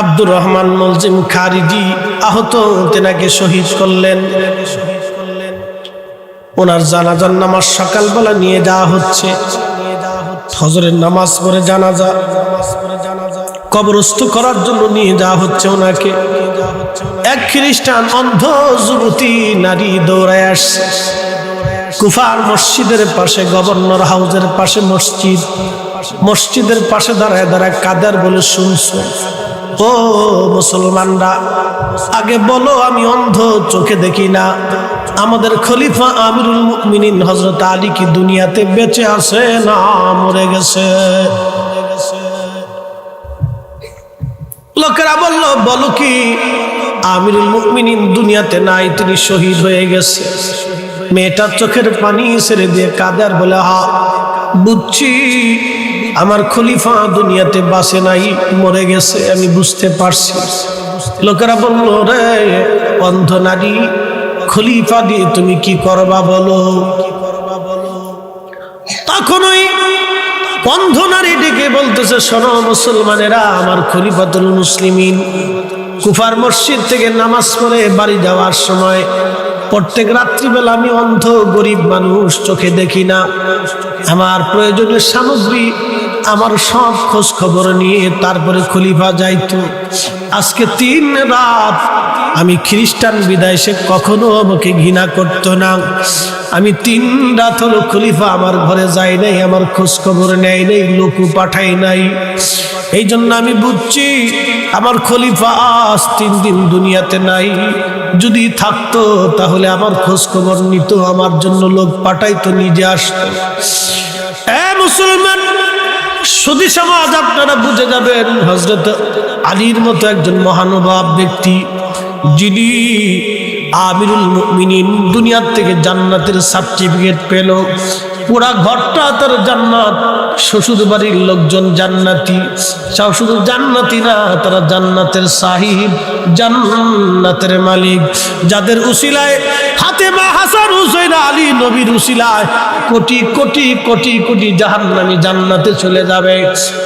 আব্দুর রহমান মলজিম খারিজি আহত, তেনাকে শহীদ করলেন। ওনার জানাজার নামাজ সকালবেলা নিয়ে যাওয়া হচ্ছে। ফজরের নামাজ পড়ে জানাজা, কবরস্থ করার জন্য নিয়ে যাওয়া হচ্ছে ওনাকে। এক খ্রিস্টান অন্ধ যুবতী নারী দৌড়ায় আসছে। কুফার মসজিদের পাশে, গভর্নর হাউসের পাশে মসজিদ। মসজিদের পাশে দাঁড়ায় দাঁড়ায় কাদের বলে শুনছো? ও মুসলমানরা, আগে বলো আমি অন্ধ, চোখে দেখি না। আমাদের খলিফা আমিরুল মুমিনিন হজরত আলী কি দুনিয়াতে বেঁচে আছে না মরে গেছে? লোকেরা বলল, বলো কি, আমিরুল মুমিনিন দুনিয়াতে নাই, তিনি শহীদ হয়ে গেছে। মেয়েটার চোখের পানি ছেড়ে দিয়ে কাদার বলে, হা, বুঝছি আমার খলিফা দুনিয়াতে বাসে নাই, মরে গেছে, আমি বুঝতে পারছি। লোকেরা বলল, রে অন্ধ নারী, খলিফা দিয়ে তুমি কি করবা বলো? তখন ওই অন্ধ নারী ডেকে বলতেছে, শোনো মুসলমানেরা, আমার খলিফাতুল মুসলিমিন, কুফার মসজিদ থেকে নামাজ পড়ে বাড়ি যাওয়ার সময় প্রত্যেক রাত্রিবেলা আমি অন্ধ, গরিব মানুষ, চোখে দেখি না। আমার প্রয়োজনীয় সামগ্রী আমার সব খোঁজ খবর নিয়ে তারপরে খলিফা যাইতো। আজকে তিন রাত আমি খ্রিস্টান বিদায় সে কখনো আমাকে ঘৃণা করত না। আমি তিন রাত হলো খলিফা আমার ঘরে যাই নাই, আমার খোঁজ খবর নেয় নাই লোকু পাঠাই নাই। এই জন্য আমি বুঝছি আমার খলিফা আজ তিন দিন দুনিয়াতে নাই। যদি থাকতো তাহলে আমার খোঁজ খবর নিত, আমার জন্য লোক পাঠাইতো, নিজে আসতো। এ মুসলমান! সুদী সমাজ আপনারা বুঝে যাবেন হজরত আলীর মতো একজন মহানুভাব ব্যক্তি, যিনি আমিরুল মুমিনিন দুনিয়ার থেকে জান্নাতের সার্টিফিকেট পেল। পুরা ঘরটা তার জান্নাত শ্বশুর বাড়ির লোকজন জান্নাতি শুধু জান্নাতি না তারা জান্নাতের সাহিব। জান্নাতের মালিক, যাদের উসিলায় হাতে মা হাসান হুসেন আলী নবীর উসিলায় কোটি কোটি কোটি কোটি জাহান্নামী জান্নাতে চলে যাবে।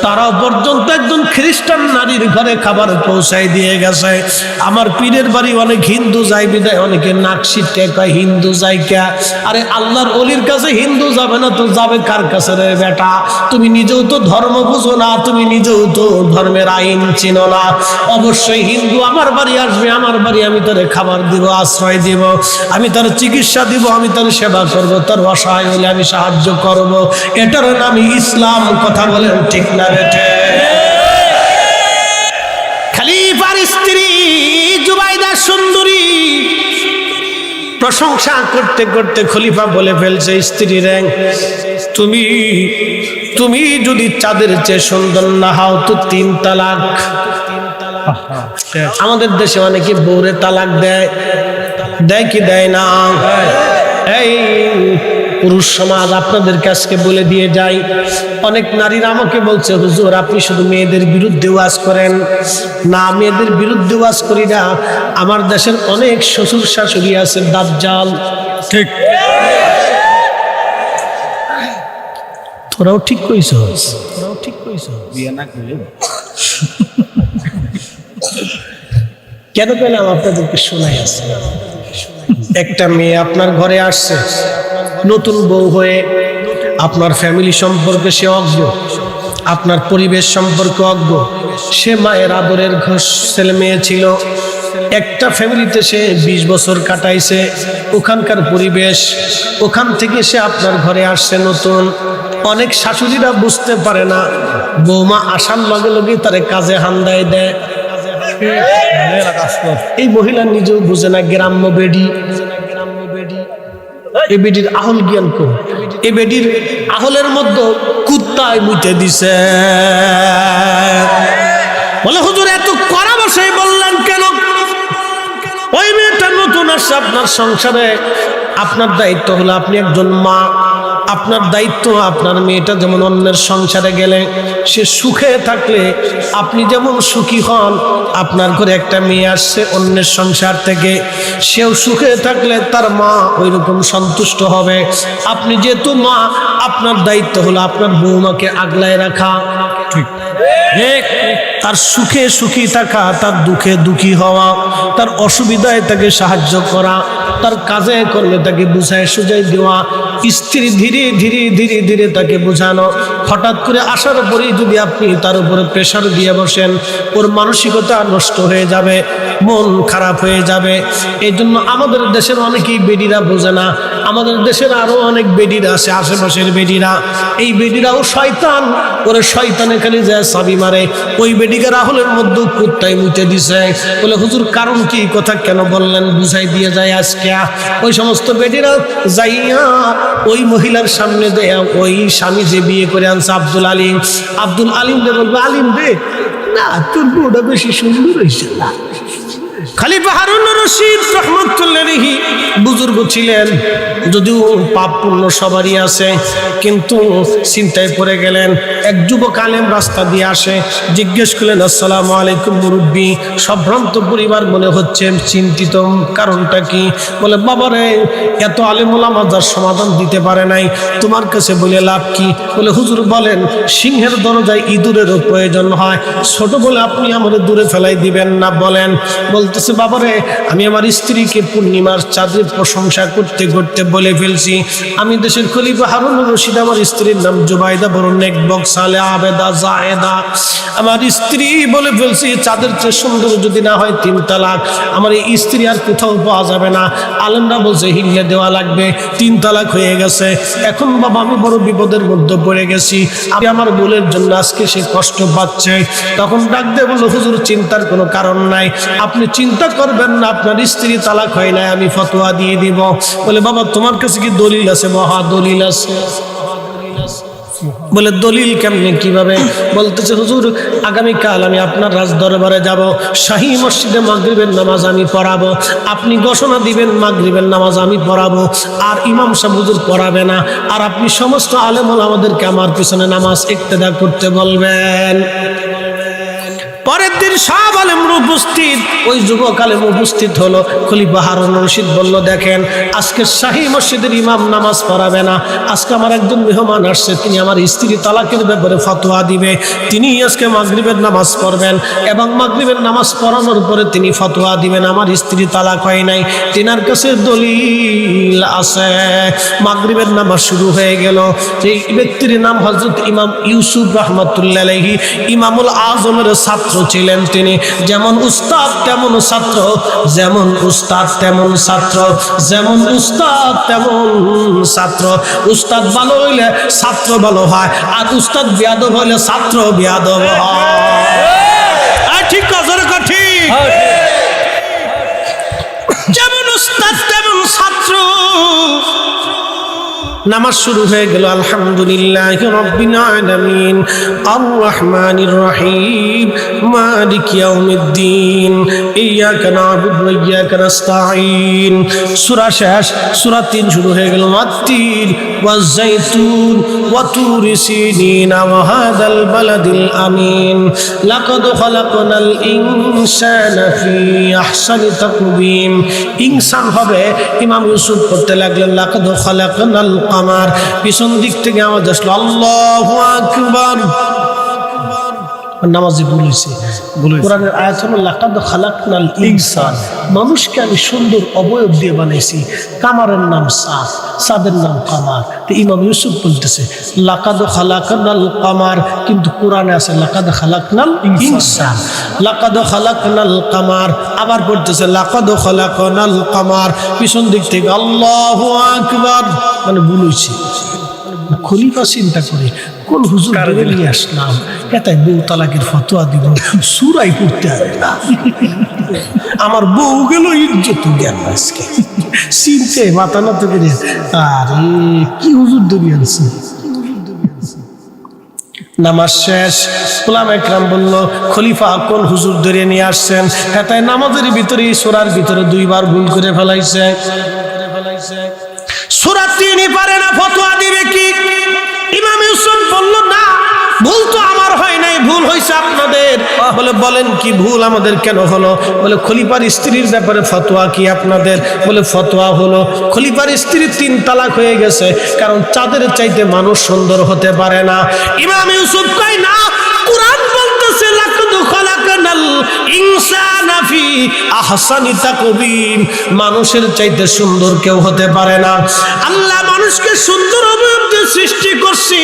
তারাও পর্যন্ত একজন খ্রিস্টান নারীর ঘরে খাবার পৌঁছাই দিয়ে গেছে। আমার পীরের বাড়ি অনেক হিন্দু যাই বিদায় অনেকে নাকশি টেকায়, হিন্দু যাই কে আরে আল্লাহর অলির কাছে হিন্দু যাবে না, তো যাবে কার কাছে রে বেটা? তুমি নিজেও তো ধর্ম বুঝো না, তুমি নিজেও তো ধর্মের আইন চিনো না। অবশ্যই হিন্দু আমার বাড়ি আসবে, আমার বাড়ি আমি তার খাবার দিব, আশ্রয় দিব, আমি তার চিকিৎসা দিব, আমি তার সেবা করব, তার অসহায় হলে আমি সাহায্য করব। এটার নামই ইসলাম, কথা বলেন ঠিক না বেটে খালিফার স্ত্রী জুবাইদা সুন্দরী প্রশংসা করতে করতে খলিফা বলে ফেলছে, স্ত্রী র্যাং তুমি তুমি যদি চাঁদের চেয়ে সুন্দর না হও, তো তিন তালাক আমাদের দেশে অনেকে বউরে তালাক দেয়। দেয় কি দেয় না? এই পুরুষ সমাজ আপনাদের কাছকে বলে দিয়ে যাই। অনেক নারীরা আমাকে বলছে হুজুর আপনি শুধু মেয়েদের বিরুদ্ধে ওয়াজ করেন। না মেয়েদের বিরুদ্ধে ওয়াজ করি না। আমার দেশের অনেক শ্বশুর শাশুড়ি আছে দাজ্জাল। ঠিক। তোরাও ঠিক কইছ তোরাও ঠিক কইছ বিয়ে না করলে? কেন পেলাম আপনাদেরকে শোনাই আছে? একটা মেয়ে আপনার ঘরে আসছে, নতুন বউ হয়ে আপনার ফ্যামিলি সম্পর্কে সে অজ্ঞ, আপনার পরিবেশ সম্পর্কে অজ্ঞ। সে মায়ের আদরের ঘোষ ছেলে মেয়ে ছিল। একটা ফ্যামিলিতে সে বিশ বছর কাটাইছে। ওখানকার পরিবেশ, ওখান থেকে সে আপনার ঘরে আসছে নতুন। অনেক শাশুড়িরা বুঝতে পারে না, বৌমা আসার লগে লগে তারে কাজে হান্দায় দেয়। এই মহিলা নিজেও বুঝে না গ্রাম্য বেডি। এই বেডির আহল জ্ঞান কো এই বেডির আহলের মধ্যে কুত্তায় মুতে দিছে। বলে হুজুর এত করা বসে বললেন কেন? ওই মেয়েটা নতুন আসছে আপনার সংসারে। আপনার দায়িত্ব হলো আপনি একজন মা। আপনার দায়িত্ব আপনার মেয়েটা যেমন অন্যের সংসারে গেলে সে সুখে থাকলে আপনি যেমন সুখী হন আপনার ঘরে একটা মেয়ে আসছে অন্যের সংসার থেকে সেও সুখে থাকলে তার মা ওই রকম সন্তুষ্ট হবে। আপনি যেহেতু মা আপনার দায়িত্ব হলো আপনার বৌমাকে আগলায় রাখা। ঠিক। তার সুখে সুখী থাকা, তার দুঃখে দুঃখী হওয়া, তার অসুবিধায় তাকে সাহায্য করা, তার কাজে করলে তাকে বুঝায় সুজাই দেওয়া, স্ত্রী ধীরে ধীরে ধীরে ধীরে তাকে বোঝানো। হঠাৎ করে আসার পরেই যদি আপনি তার উপরে প্রেশার দিয়ে বসেন, ওর মানসিকতা নষ্ট হয়ে যাবে, মন খারাপ হয়ে যাবে। এই জন্য আমাদের দেশের অনেকেই বেডিরা বোঝে না। আমাদের দেশের আরও অনেক বেডিরা আছে, আশেপাশের বেডিরা। এই বেডিরাও শয়তান। ওরে শয়তানে খালি যায় সাবি মারে, ওই বেডিকে রাহুলের মধ্যে কুত্তাই মুতে দিছে। বলে, হুজুর, কারণ কি? কথা কেন বললেন? বুঝাই দিয়ে যায় আজকে। ওই সমস্ত বেটিরা যাইয়া ওই মহিলার সামনে দেয়া ওই স্বামী যে বিয়ে করে আনছে, আব্দুল আলিম। আব্দুল আলিম রে বলবে, আলিম রে, না, তোর বউটা বেশি সুন্দর হয়েছে না। খালিফা হারুন রশিদ রহমতুল্লাহি বুজুর্গ ছিলেন, যদিও পাপ পুণ্য সবারই আছে, কিন্তু চিন্তায় পড়ে গেলেন, এক যুবক আলেম রাস্তা দিয়ে আসে, জিজ্ঞেস করলেন, আসসালামু আলাইকুম মুরব্বী সম্ভ্রান্ত পরিবার মনে হচ্ছে চিন্তিত, কারণটা কি? বলে, বাবারে, এত আলেমুলা মাজার সমাধান দিতে পারে নাই, তোমার কাছে বলে লাভ কি? বলে, হুজুর বলেন, সিংহের দরজায় ইঁদুরেরও প্রয়োজন হয়, ছোট বলে আপনি আমাদের দূরে ফেলাই দিবেন না, বলেন। বলতেছে বাবারে, আমি আমার স্ত্রীকে পূর্ণিমার চাঁদের প্রশংসা করতে করতে বলে ফেলছি। আমি দেশের খলিফা হারুন রশিদ, আমার স্ত্রীর নাম জুবাইদা, বড় নেকবক সালে আবেদা জাহেদা আমার স্ত্রী বলে ফেলছি, চাঁদের চেয়ে সুন্দর যদি না হয় তিন তালাক। আমার এই স্ত্রী আর কোথাও পাওয়া যাবে না। আলেমরা বলছে, হিল্লে দেওয়া লাগবে। তিন তালাক হয়ে গেছে। এখন বাবা, আমি বড় বিপদের মধ্যে পড়ে গেছি। আমি আমার বোনের জন্য আজকে সে কষ্ট পাচ্ছে। তখন ডাক বলল, হুজুর, চিন্তার কোনো কারণ নাই। আপনি চিন্তা করবেন না, আপনার স্ত্রী তালাক হয় নাই, আমি ফতোয়া দিয়ে দিব। বলে, বাবা, তোমার কাছে কি দলিল আছে? মহা দলিল আছে। বলে, দলিল কেমনে, কীভাবে? বলতেছে, হুজুর, আগামীকাল আমি আপনার রাজ দরবারে যাব। শাহী মসজিদে মাগরিবের নামাজ আমি পড়াবো। আপনি ঘোষণা দিবেন, মাগরিবের নামাজ আমি পড়াবো। আর ইমাম সাহেব হুজুর পড়াবে না। আর আপনি সমস্ত আলেমল আমাদেরকে আমার পিছনে নামাজ ইক্তেদা করতে বলবেন। পরের দিন সব আলেমরা উপস্থিত। ওই যুবক আলেম উপস্থিত হলো। খলিফা হারুন রশিদ বলল, দেখেন, আজকে শাহী মসজিদের ইমাম নামাজ পড়াবে না। আজকে আমার একজন মেহমান আসছে, তিনি আমার স্ত্রী তালাকের ব্যাপারে ফতোয়া দিবে। তিনি আজকে মাগরিবের নামাজ পড়বেন এবং মাগরিবের নামাজ পড়ানোর পরে তিনি ফতোয়া দিবেন, আমার স্ত্রী তালাক হয় নাই। তিনার কাছে দলিল আছে। মাগরিবের নামাজ শুরু হয়ে গেল। যে ব্যক্তির নাম হজরত ইমাম ইউসুফ রহমতুল্লাহি ইমামুল আজমের ছাত্র ছিলেন তিনি যেমন উস্তাদ তেমন ছাত্র যেমন উস্তাদ তেমন ছাত্র যেমন উস্তাদ তেমন ছাত্র। উস্তাদ ভালো হইলে ছাত্র ভালো হয় আর উস্তাদ বিয়াদব হইলে ছাত্র বিয়াদব হয়। আর ঠিক কথা ঠিক। নামাজ শুরু হয়ে গেল, আলহামদুলিল্লাহ রব্বিল আলামিন। আর রহমানির রহিম মালিক ইয়াউমিদ্দিন, ইয়াকা না'বুদু ওয়া ইয়াকা নাস্তাঈন। সূরা শেষ, সূরা 3 শুরু হয়ে গেল ওয়াত্তির ওয়াজাইতুন ওয়া তুরি সিনিন, ওয়া হাদাল বালাদিল আমিন। লাকাদ খালাকনাল ইনসানা ফি আহসানি তাকবীম ইনসান হবে, ইমাম ইউসুফ পড়তে লাগলেন, লাকাদ খালাকনাল আমার পিছন দিক থেকে আমার আসলো আল্লাহ আকবার। নামাজি বলেছে কোরআনের আয়াত হলো লাকাদ খালাকনাল ইনসান। মানুষকে আমি সুন্দর অবয়ব দিয়ে বানাইছি। কামারের নাম সাফ সাদের নাম কামার। তো ইমাম ইউসুফ বলতেছে লাকাদ খালাকনাল কামার। কিন্তু কোরআনে আছে লাকাদ খালাকনাল ইনসান। লাকাদ খালাকনাল কামার। আবার পড়তেছে লাকাদ খালাকনাল কামার। পিছন দিক থেকে আল্লাহু আকবার। মানে বলেছি খলিফা চিন্তা করে কোন হুজুর নিয়ে আসলাম? এটাই বউ তালাকের ফতোয়া দিব সুরাই পড়তে হবে না। আমার বউ গেল ইজ্জত জ্ঞান আজকে। চিনতে মাথা না তো করে আরে কি হুজুর ধরে আনছে? নামাজ শেষ গোলাম একরাম বলল খলিফা কোন হুজুর ধরে নিয়ে আসছেন? হ্যাঁ নামাজের ভিতরে সোরার ভিতরে দুইবার ভুল করে ফেলাইছে। সোরা তিনি পারে না ফতোয়া বলল, না, ভুল তো আমার হয় নাই, ভুল হয়েছে আপনাদের। বলে, বলেন কি ভুল আমাদের কেন হলো? বলে, খলিফার স্ত্রীর ব্যাপারে ফতোয়া কি আপনাদের? বলে, ফতোয়া হলো, খলিফার স্ত্রী তিন তালাক হয়ে গেছে, কারণ চাঁদের চাইতে মানুষ সুন্দর হতে পারে না। ইমাম ইউসুফ কয়, না মানুষের চাইতে সুন্দর কেউ হতে পারে না। আল্লাহ মানুষকে সুন্দর অবয়ব সৃষ্টি করছি।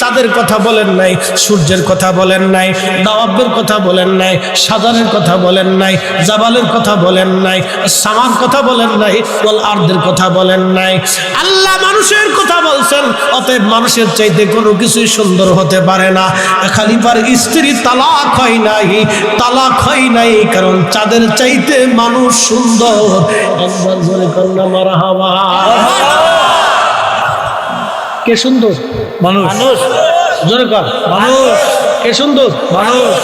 চাঁদের কথা বলেন নাই, সূর্যের কথা বলেন নাই নবাবের কথা বলেন নাই, সাজারের কথা বলেন নাই, জাবালের কথা বলেন নাই, সামার কথা বলেন নাই বল আর্দের কথা বলেন নাই। আল্লাহ মানুষের কথা বলছেন, অতএব মানুষের চাইতে কোনো কিছুই সুন্দর হতে পারে না। খালিফার স্ত্রী তালাক হয় নাই তালাক হয় নাই কারণ চাঁদের চাইতে মানুষ সুন্দর। একবার জোরে কন্যা মারা হাওয়া। কে সুন্দর? মানুষ। জোরে কর মানুষ। কে সুন্দর? মানুষ।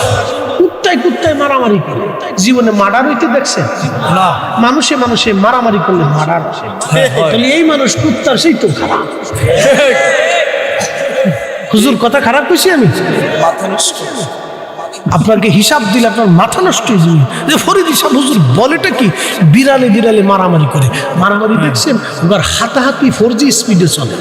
কুত্তায় কুত্তায় মারামারি করে। জীবনে মার্ডার হইতে দেখছেন না। মানুষে মানুষে মারামারি করলে মার্ডার হ্যাঁ, তাহলে এই মানুষ কুত্তার সেই তো খারাপ। হুজুর কথা খারাপ কইছি আমি? আপনাকে হিসাব দিলে আপনার মাথা নষ্ট হয়ে যাবে। যে ফরিদ হিসাব হুজুর বলেটা কি? বিড়ালে বিড়ালে মারামারি করে। মারামারি দেখছেন? এবার হাতাহাতি ফোর জি স্পিডে চলে।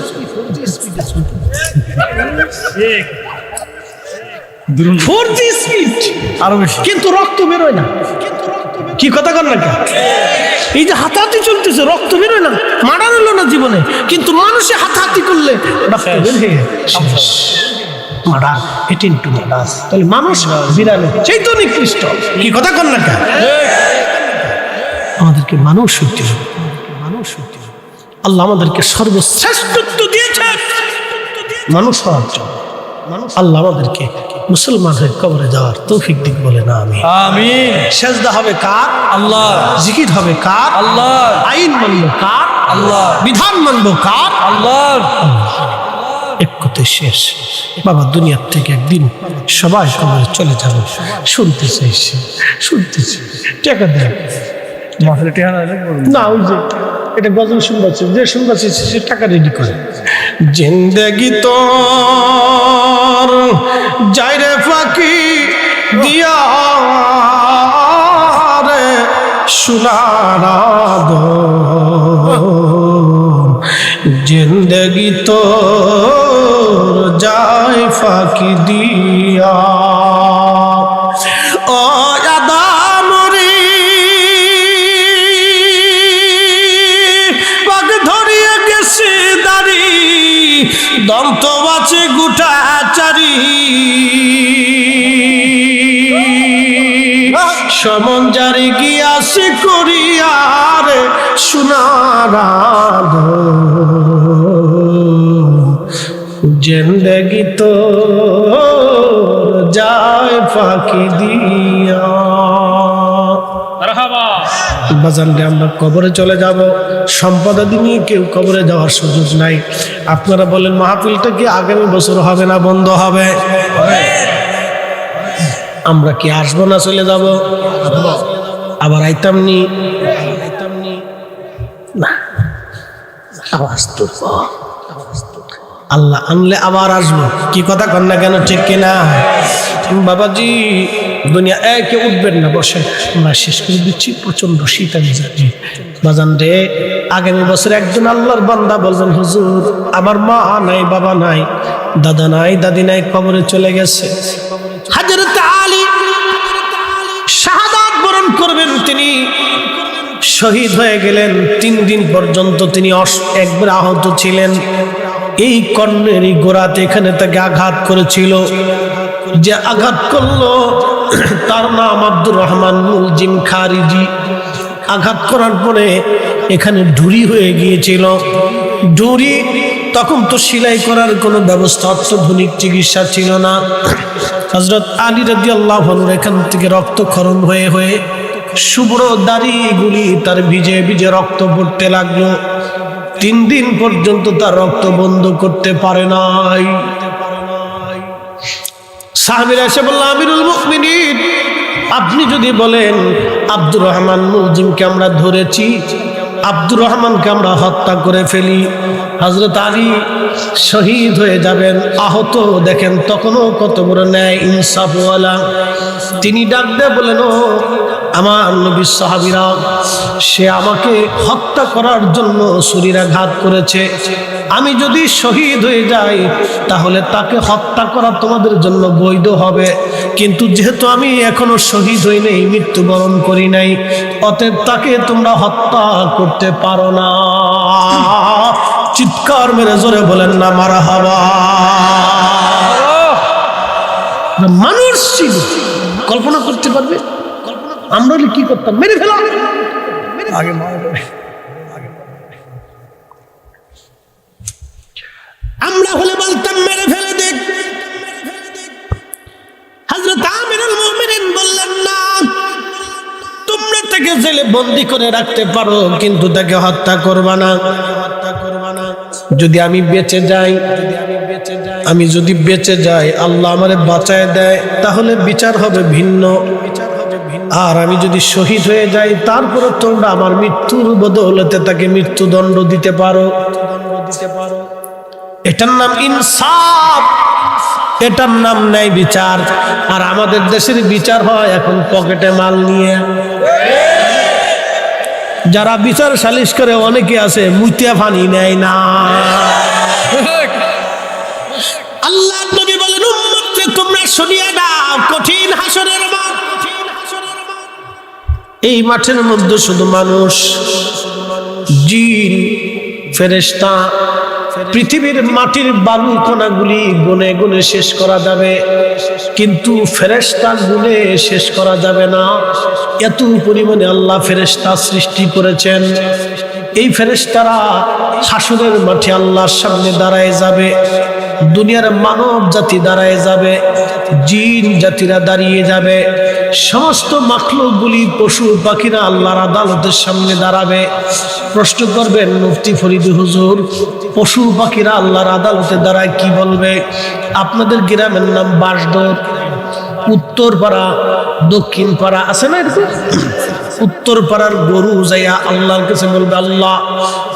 Four G speed. আরও বেশি। কিন্তু রক্ত বেরোয় না। কি কথা কর না এই যে হাতাহাতি চলতেছে রক্ত বেরোয় না। মারা হলো না জীবনে। কিন্তু মানুষে হাতাহাতি করলে রক্ত বের হয়ে শেষ। মারা এটিন টু মারা তাহলে মানুষ বিড়ালে সেই তো নিকৃষ্ট। কি কথা কর না আমাদেরকে মানুষ হইতে হবে। মানুষ হইতে হবে। আল্লাহ আমাদেরকে সর্বশ্রেষ্ঠত্ব দিয়েছে। মানুষ হওয়ার জন্য। আল্লাহ আমাদেরকে মুসলমান হয়ে কবরে যাওয়ার তৌফিক দিক বলে না আমি আমিন। সেজদা হবে কার? আল্লাহ। জিকির হবে কার? আল্লাহ। আইন মানবো কার? আল্লাহ। বিধান মানবো কার? আল্লাহ। এক কথায় শেষ। বাবা দুনিয়ার থেকে একদিন সবাই কবরে চলে যাবে। শুনতে চাইছি শুনতে চাই টাকা দেয় মাথায় না ওই যে এটা গজল শুনবাচ্ছে। যে শুনবাচ্ছে সে টাকা রেডি করে। জিন্দগি তোর যাইরে ফাঁকি দিয়া রে সুনার জিন্দগি তোর যায় ফাঁকি দিয়া ও আদামরি পাক ধরিয়ে গেছে দাড়ি দন্ত বাছে গুটা চারি সমন জারি গিয়াছে করিয়ার সোনার জিন্দগি তো যায় ফাঁকি দিয়া। বাজানরে আমরা কবরে চলে যাব। সম্পদাদি নিয়ে কেউ কবরে যাওয়ার সুযোগ নাই। আপনারা বলেন মাহফিলটা কি আগামী বছর হবে না বন্ধ হবে? আমরা কি আসব না চলে যাব? আবার আইতাম নি? আইতাম নি না আওয়াজ তুলব আল্লাহ আনলে আবার আসব। কি কথা কন না কেন, ঠিক কিনা? বাবাজি, দুনিয়া একে উঠবেন না বসে আমরা শেষ করে দিচ্ছি প্রচণ্ড শীত আমি জানি। বাজান রে আগামী বছর একজন আল্লাহর বান্দা বলবেন হুজুর, আমার মা নাই, বাবা নাই, দাদা নাই, দাদি নাই, কবরে চলে গেছে। হাজরত আলী শাহাদাত বরণ করবেন তিনি। শহীদ হয়ে গেলেন, তিন দিন পর্যন্ত তিনি একবার আহত ছিলেন। এই কর্ণের গোড়াতে এখানে তাকে আঘাত করেছিল। যে আঘাত করল, তার নাম আব্দুর রহমান মুলজিম খারিজি। আঘাত করার পরে এখানে ঢুরি হয়ে গিয়েছিল। ঢুরি তখন তো সেলাই করার কোনো ব্যবস্থা, অত্যাধুনিক চিকিৎসা ছিল না। হজরত আলী রাজি আল্লাহ এখান থেকে রক্তক্ষরণ হয়ে হয়ে শুভ্র দাড়িগুলি তার ভিজে ভিজে রক্ত পড়তে লাগল। তিন দিন পর্যন্ত তার রক্ত বন্ধ করতে পারে নাই। সাহাবিরা এসে আমিরুল মুমিনিন, আপনি যদি বলেন, আব্দুর রহমান মুজিমকে আমরা ধরেছি, আব্দুর রহমানকে আমরা হত্যা করে ফেলি হজরত আলী শহীদ হয়ে যাবেন, আহত দেখেন তখনও কত বড় ন্যায় ইনসাফওয়ালা। তিনি ডাক দিয়ে বলেন, ও আমার নবী সাহাবিরা, সে আমাকে হত্যা করার জন্য শরীরাঘাত করেছে। আমি যদি শহীদ হয়ে যাই, তাহলে তাকে হত্যা করা তোমাদের জন্য বৈধ হবে। কিন্তু যেহেতু আমি এখনও শহীদ হই নাই, মৃত্যুবরণ করি নাই, অতএব তাকে তোমরা হত্যা করতে পারো না। চিৎকার মেরে জোরে বলেন না মারা হাবা মানুষ ছিল, কল্পনা করতে পারবে? আমরা হলে কি করতাম? মেরে ফেলা! আগে আমরা হলে বলতাম মেরে ফেলে দেখ আমিরুল মুমিনিন বললেন না তোমরা তাকে জেলে বন্দি করে রাখতে পারো কিন্তু তাকে হত্যা করবা না। হত্যা করবা না যদি আমি বেঁচে যাই যদি আমি বেঁচে যাই আমি যদি বেঁচে যাই আল্লাহ আমারে বাঁচায় দেয় তাহলে বিচার হবে ভিন্ন বিচার হবে ভিন্ন। আর আমি যদি শহীদ হয়ে যাই তারপরে তোমরা আমার মৃত্যুর বদৌলতে তাকে মৃত্যুদণ্ড দিতে পারো। এটার নাম ইনসাফ, এটার নাম নাই বিচার। আর আমাদের দেশের বিচার হয় এখন পকেটে মাল নিয়ে। যারা বিচার সালিশ করে, অনেকে আছে, মুতিয়া ফানি নেয় না। আল্লাহ নবী বলেন তোমরা শুনিয়ে দাও, কঠিন হাসরের মাঠ এই মাঠের মধ্যে শুধু মানুষ, জিন ফেরেস্তা পৃথিবীর মাটির বালু কণাগুলি গুনে গুনে শেষ করা যাবে, কিন্তু ফেরেস্তা গুনে শেষ করা যাবে না। এত পরিমাণে আল্লাহ ফেরেস্তা সৃষ্টি করেছেন। এই ফেরেশতারা হাসুরের মাঠে আল্লাহর সামনে দাঁড়ায় যাবে, দুনিয়ার মানব জাতি দাঁড়ায় যাবে, জিন জাতিরা দাঁড়িয়ে যাবে, সমস্ত মাখলুকগুলি পশু পাখিরা আল্লাহর আদালতের সামনে দাঁড়াবে। প্রশ্ন করবেন, মুফতি ফরিদ হুজুর, পশু পাখিরা আল্লাহর আদালতে দাঁড়ায় কি বলবে? আপনাদের গ্রামের নাম বাসদর উত্তর পাড়া দক্ষিণ পাড়া আছে না এরকম? উত্তর পাড়ার গরু যাইয়া আল্লাহর কাছে বলবে, আল্লাহ,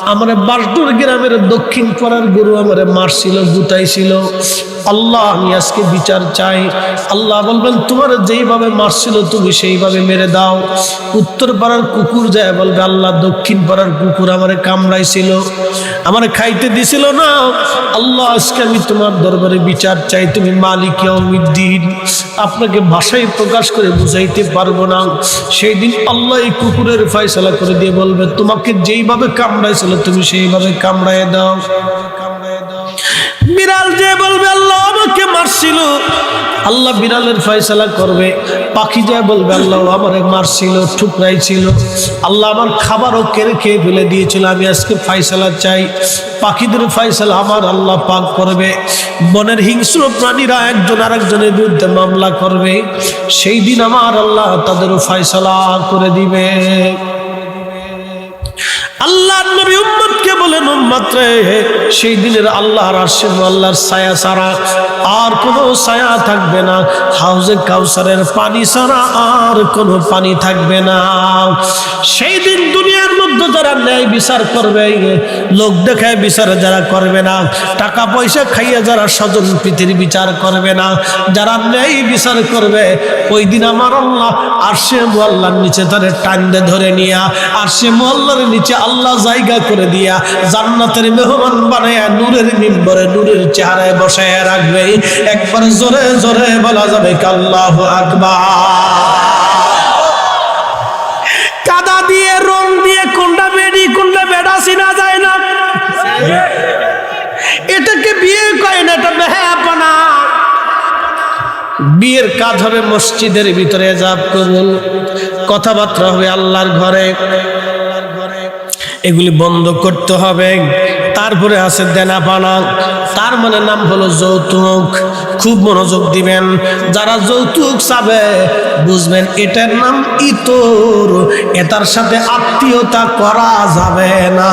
আমার বাসদুর গ্রামের দক্ষিণ পাড়ার গরু আমার মারছিল, গুতাইছিল। আল্লাহ, আমি আজকে বিচার চাই। আল্লাহ বলবেন, তোমার যেইভাবে মারছিল তুমি সেইভাবে মেরে দাও। উত্তর পাড়ার কুকুর যায় বলবে, আল্লাহ দক্ষিণ পাড়ার কুকুর আমারে কামড়াইছিল, আমার খাইতে দিছিল না। আল্লাহ, আজকে আমি তোমার দরবারে বিচার চাই, তুমি মালিক দিন আপনাকে ভাষায় প্রকাশ করে বুঝাইতে পারব না। সেই দিন আল্লাহ এই কুকুরের ফয়সালা করে দিয়ে বলবে, তোমাকে যেইভাবে কামড়াইছিল তুমি সেইভাবে কামড়ায় দাও। বিড়াল যে বলবে, আল্লাহ আমাকে মারছিল। আল্লাহ বিড়ালের ফয়সালা করবে। পাখি যা বলবে, আল্লাহ আমারে মারছিল ঠুকরাই ছিল আল্লাহ আমার খাবারও কেড়ে খেয়ে ফেলে দিয়েছিল, আমি আজকে ফয়সালা চাই। পাখিদের ফয়সালা আমার আল্লাহ পাক করবে। বনের হিংস্র প্রাণীরা একজন আরেকজনের বিরুদ্ধে মামলা করবে। সেই দিন আমার আল্লাহ তাদেরও ফয়সালা করে দিবে। আল্লাহ নবী উম্মত সেই দিনের আল্লাহর আরশে আল্লাহর ছায়া ছাড়া আর কোনো ছায়া থাকবে না। হাউজে কাউসারের পানি ছাড়া আর কোনো পানি থাকবে না। সেই দিন দুনিয়ার মধ্যে যারা ন্যায় বিচার করবে, লোক বিচার যারা করবে না, টাকা পয়সা খাইয়ে যারা স্বজন প্রীতির বিচার করবে না, যারা ন্যায় বিচার করবে, ওই দিন আমার আল্লাহ আরশে মোয়াল্লার নিচে তারে টান্দে ধরে নিয়া আরশে মোয়াল্লার নিচে আল্লাহ জায়গা করে দিয়া জান্নাতের মেহমান বানায়া নূরের মিম্বরে নূরের চেহারায় বসায় রাখবে। একবার জোরে জোরে বলা যাবে কাল্লাহ আকবার। কাদা দিয়ে, রং দিয়ে কোনটা বেডি কোনটা বেডা চিনা যায় না। এটাকে বিয়ে কয় না, এটা বেহাপনা বিয়ের কাজ হবে মসজিদের ভিতরে, জাপ করুন। কথাবার্তা হবে আল্লাহর ঘরে। এগুলি বন্ধ করতে হবে। তারপরে আছে দেনা পানা। তার মানে নাম হলো যৌতুক। খুব মনোযোগ দিবেন। যারা যৌতুক চাবে, বুঝবেন এটার নাম ইতর। এটার সাথে আত্মীয়তা করা যাবে না।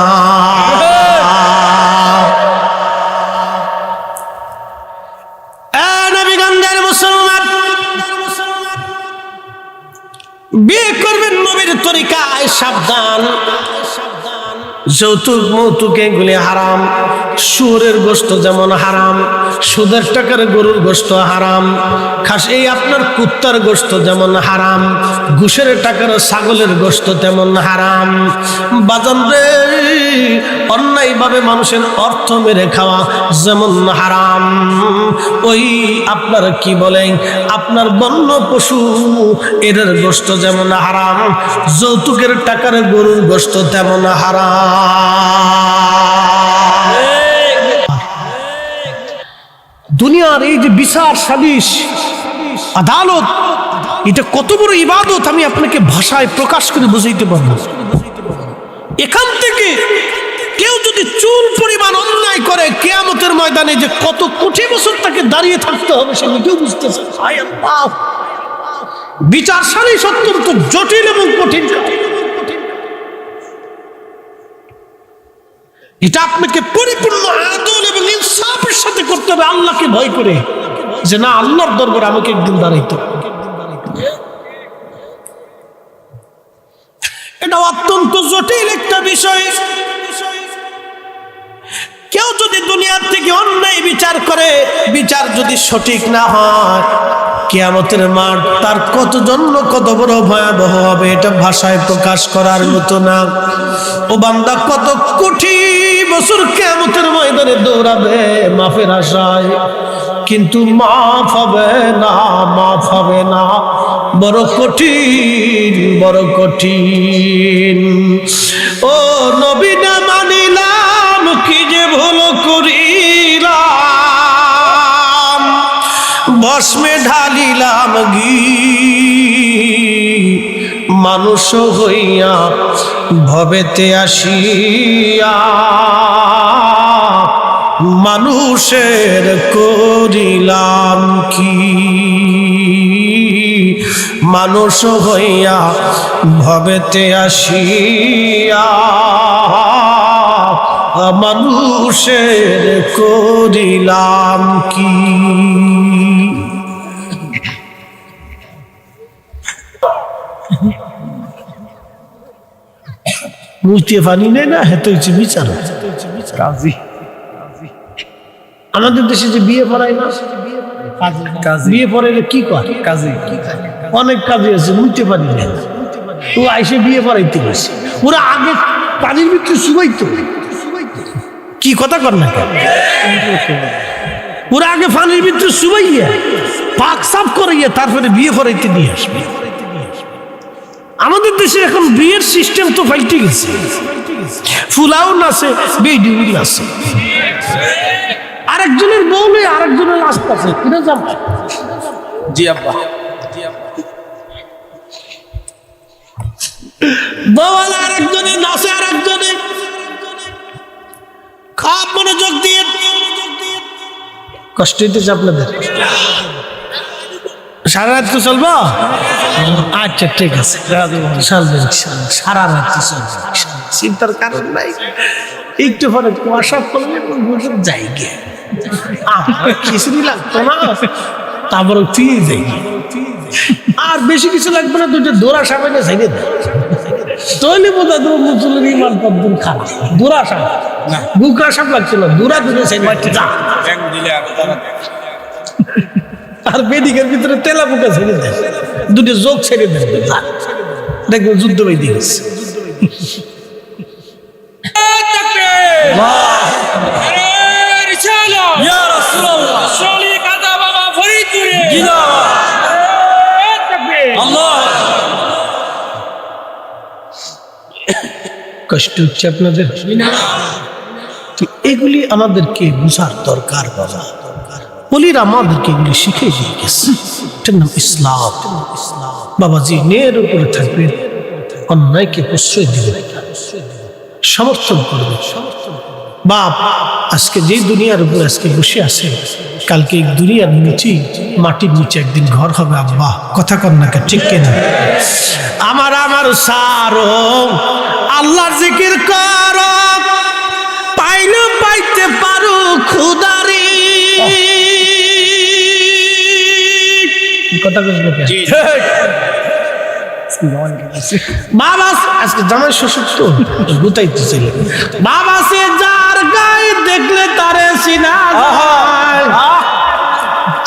বিয়ে করবেন নবীর তরিকায় সাবধান। যৌতুক মৌতুক এগুলি হারাম। সুরের গোস্ত যেমন হারাম, সুদের টাকার গরুর গোস্ত হারাম। খাস এই আপনার কুত্তার গোস্ত যেমন হারাম, ঘুষের টাকার ছাগলের গোস্ত তেমন হারাম। বাজান রে, অন্যায়ভাবে মানুষের অর্থ মেরে খাওয়া যেমন হারাম। ওই আপনার কি বলেন আপনার বন্য পশু, এদের গোস্ত যেমন হারাম, যৌতুকের টাকার গরুর গোস্ত তেমন হারাম। দুনিয়ার এই যে বিচার সালিশ, আদালত, এটা কত বড় ইবাদত আমি আপনাকে ভাষায় প্রকাশ করে বুঝাইতে পারব। এখান থেকে কেউ যদি চুল পরিমাণ অন্যায় করে, কেয়ামতের ময়দানে যে কত কোটি বছর তাকে দাঁড়িয়ে থাকতে হবে, সে হায় আল্লাহ। বিচার সালিশ অত্যন্ত জটিল এবং কঠিন। এটা আপনাকে পরিপূর্ণ আদল এবং ইনসাফের সাথে করতে হবে, আল্লাহকে ভয় করে। যে না, আল্লাহর দরবারে আমাকে একদিন দাঁড়াইতে এটা অত্যন্ত জটিল একটা বিষয়। কেউ যদি দুনিয়ার থেকে অন্যায় বিচার করে, বিচার যদি সঠিক না হয় কেয়ামতের মাঠ, তার কত জন্য কত বড় ভয়াবহ হবে, এটা ভাষায় প্রকাশ করার মতো না। ও বান্দা, কত কোটি বছর কেয়ামতের ময়দানে দৌড়াবে মাফের আশায়, কিন্তু মাফ হবে না, মাফ হবে না। বড় কঠিন বড় কঠিন। ও নবীনা ভস্মে ঢালিলাম গি মানুষ হইয়া ভবেতে আসিয়া, মানুষের করিলাম কি? মানুষ হইয়া ভবেতে আসিয়া, মানুষের করিলাম কি? বুঝতে পারি নাই না হেতো হচ্ছে বিচার। কাজী। আমাদের দেশে যে বিয়ে পড়ায় না কাজী। বিয়ে পড়াইলে কি কর কাজী। অনেক কাজে আছে বুঝতে পারি না ও আইসে বিয়ে পড়াইতে গেছে। ওরা আগে পানির ভিতরে শুবাইতো কি কথা কর না ওরা আগে পানির ভিতরে শুবাইয়া পাক সাফ করাইয়া তারপরে বিয়ে পড়াইতে নিয়ে আসবে। আমাদের দেশে এখন বিয়ের সিস্টেম তো পাল্টে গেছে। ফুলাও নাচে বেডিউ নাচে আরেকজনের বউ নেই আরেকজনের লাস্ট আছে। কিনা জামাই জি আব্বা। বওয়াল আরেকজনে নাচে আরেকজনে খাপ মনোযোগ দিয়ে। কষ্ট হইতেছে আপনাদের। সারা রাত তো চলবো? আচ্ছা ঠিক আছে। চলবে সারা রাত তো চলবে চিন্তার কারণ নাই। একটু পরে কুয়াশা করলে বুঝুন যাই গিয়ে খিচুড়ি লাগতো না? তারপরে ফিরে যাই আর বেশি কিছু লাগবে না দুটো দোরা সামনে সাইডে তৈলি বোধ হয় মুসলিম ইমান পদ্মুর খারাপ। দুরা সাপ? বুকরা সাপ লাগছিল। দুরা দুটো সাইড যা। আর বেদিকের ভিতরে তেলা পোকা ছেড়ে দেয়। দুটো যোগ ছেড়ে দেয়। দেখবেন যুদ্ধ বেঁধে গেছে কষ্ট হচ্ছে আপনাদের? এগুলি আমাদেরকে বোঝার দরকার বাবা। বলির আমাদেরকে এগুলি শিখে দিয়ে গেছে। এটার নাম ইসলাম। বাবাজি ন্যায়ের উপরে থাকবেন অন্যায়কে প্রশ্রয় দিবে। সমর্থন করবে। বাপ আজকে যে দুনিয়ার উপর আজকে বসে আছে কালকে এই দুনিয়ার নিচে মাটির নিচে একদিন ঘর হবে আব্বা। কথা কর না কেন, ঠিক কিনা? আমার আমার সারো আল্লাহর জিকির কর। পাইলে পাইতে পারো খুদারি কথা বুঝলো বাবা আজকে জামাই শ্বশুর তো গুতাইতে ছিল বাবা সে যার গায়ে দেখলে তারে সিনা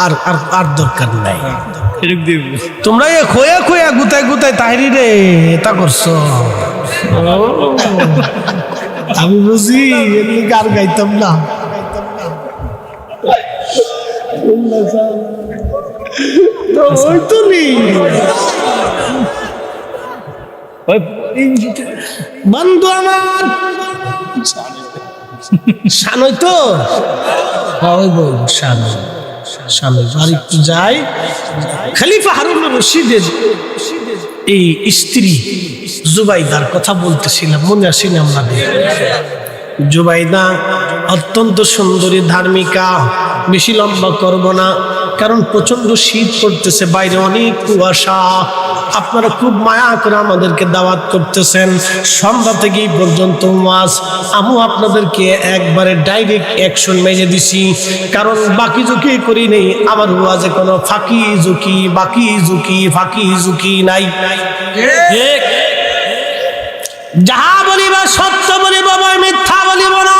আর আর আর দরকার নাই। তোমরা এ খোয়া খোয়া গুতাই গুতাই তাহিরি রে তা করছ। আমি বুঝি এমনি গান গাইতাম না। তো ওই তো নেই। বন্ধু আমার। শানই তো? হয় যাই। খলিফা হারুন রশিদের এই স্ত্রী জুবাইদার কথা বলতেছিলাম মনে আসেনি আমাদের জুবাইদা অত্যন্ত সুন্দরী ধার্মিকা বেশি লম্বা করব না। কারণ প্রচণ্ড শীত পড়তেছে বাইরে অনেক কুয়াশা। আপনারা খুব মায়া করে আমাদেরকে দাওয়াত করতেছেন। সন্ধ্যা থেকে পর্যন্ত মাস আমু আপনাদেরকে একবারে ডাইরেক্ট অ্যাকশন মেজে দিছি। কারণ বাকি ঝুঁকি করি নেই। আমার ওয়াজে কোনো ফাঁকি ঝুঁকি বাকি ঝুঁকি ফাঁকি ঝুঁকি নাই। যাহা বলিবা সত্য বলিব মিথ্যা বলিব না।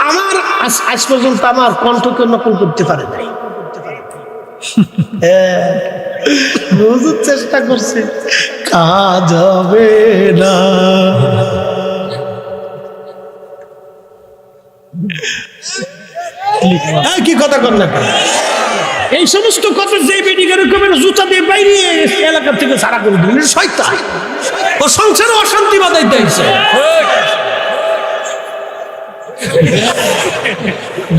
আমার আজ- পর্যন্ত আমার কণ্ঠকে নকল করতে পারে নাই। বুঝার চেষ্টা করছে। কাজ হবে না কি কথা কর? এই সমস্ত কথা যে বেডিগার রকমের জুতা দিয়ে বাইরে এলাকা থেকে সারা করে দিলেন। শয়তান। ও সংসারে অশান্তি বাদাই দিয়েছে।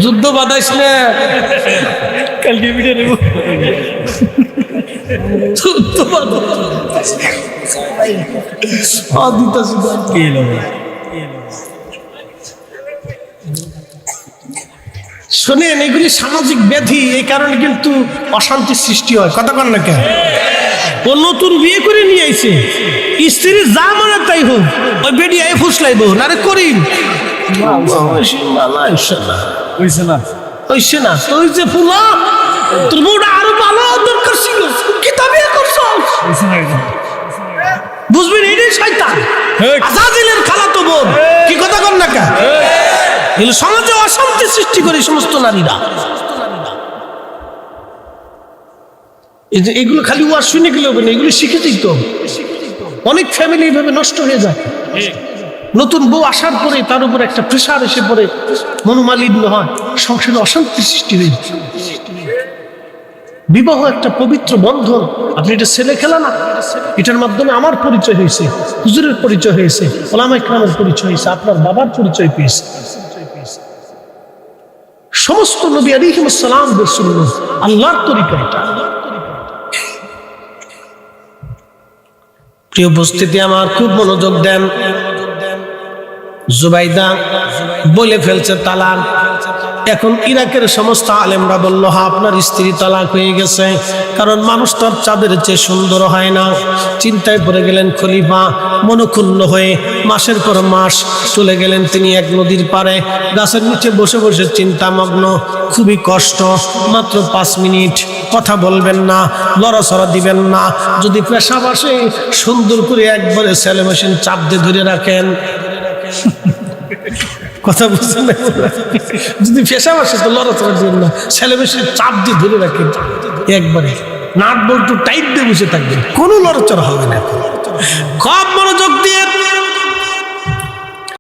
যুদ্ধ বাদাইস না কালকে ভিডিও নেব। যুদ্ধ বাদাইস অদিতা সুদা কি এলো শোনেন এগুলি সামাজিক ব্যাধি এই কারণে কিন্তু অশান্তি সৃষ্টি হয়। কথা কন না কেন? ও নতুন বিয়ে করে নিয়ে আইছে। স্ত্রী যা মানে তাই হোক ওই বেডি আই ফুসলাইব না রে করিম। বুঝছে না। যে ফুলা তোর বউটা আরও ভালো দরকার ছিল কি তা বিয়ে করছ বুঝবেন এটাই শয়তান। হেক। আজাদিলের খালা তো বোন। কি কথা কন না কেন? সমাজে অশান্তি সৃষ্টি করে সমস্ত নারীরা। এই যে এগুলো খালি ওয়ার শুনে গেলে হবে না, এগুলো শিখে দিত অনেক ফ্যামিলি এইভাবে নষ্ট হয়ে যায়। নতুন বউ আসার পরে তার উপর একটা প্রেশার এসে পড়ে, মনোমালিন্য হয়, সংসারে অশান্তি সৃষ্টি হয়ে। বিবাহ একটা পবিত্র বন্ধন। আপনি এটা ছেলে খেলা না, এটার মাধ্যমে আমার পরিচয় হয়েছে, হুজুরের পরিচয় হয়েছে ওলামা ইকরামের পরিচয় হয়েছে, আপনার বাবার পরিচয় পেয়েছে। সমস্ত নবী আলিহিমসালামদের সালাম শুনল আল্লাহর তরিকা এটা। প্রিয় উপস্থিতি, আমার খুব মনোযোগ দেন। জুবাইদা বলে ফেলছে তালাক। এখন ইরাকের সমস্ত আলেমরা বলল, হা, আপনার স্ত্রী তালাক হয়ে গেছে। কারণ মানুষ তার চাঁদের চেয়ে সুন্দর হয় না। চিন্তায় পড়ে গেলেন খলিফা, মনক্ষুণ্ণ হয়ে মাসের পর মাস চলে গেলেন তিনি এক নদীর পাড়ে। গাছের নিচে বসে বসে চিন্তামগ্ন, খুবই কষ্ট। মাত্র পাঁচ মিনিট, কথা বলবেন না, লড়াচড়া দিবেন না। যদি পেশাব আসে, সুন্দর করে একবারে সেলে মেশিন চাপ দিয়ে ধরে রাখেন। কথা বুঝতে? যদি পেশা আসে তো লড়াচড়া দিবেন না চাপ দিয়ে ধরে রাখেন একবারে। নাট বল্টু টাইট দিয়ে বসে থাকবেন কোনো লড়াচড়া হবে না খুব মনোযোগ দিয়ে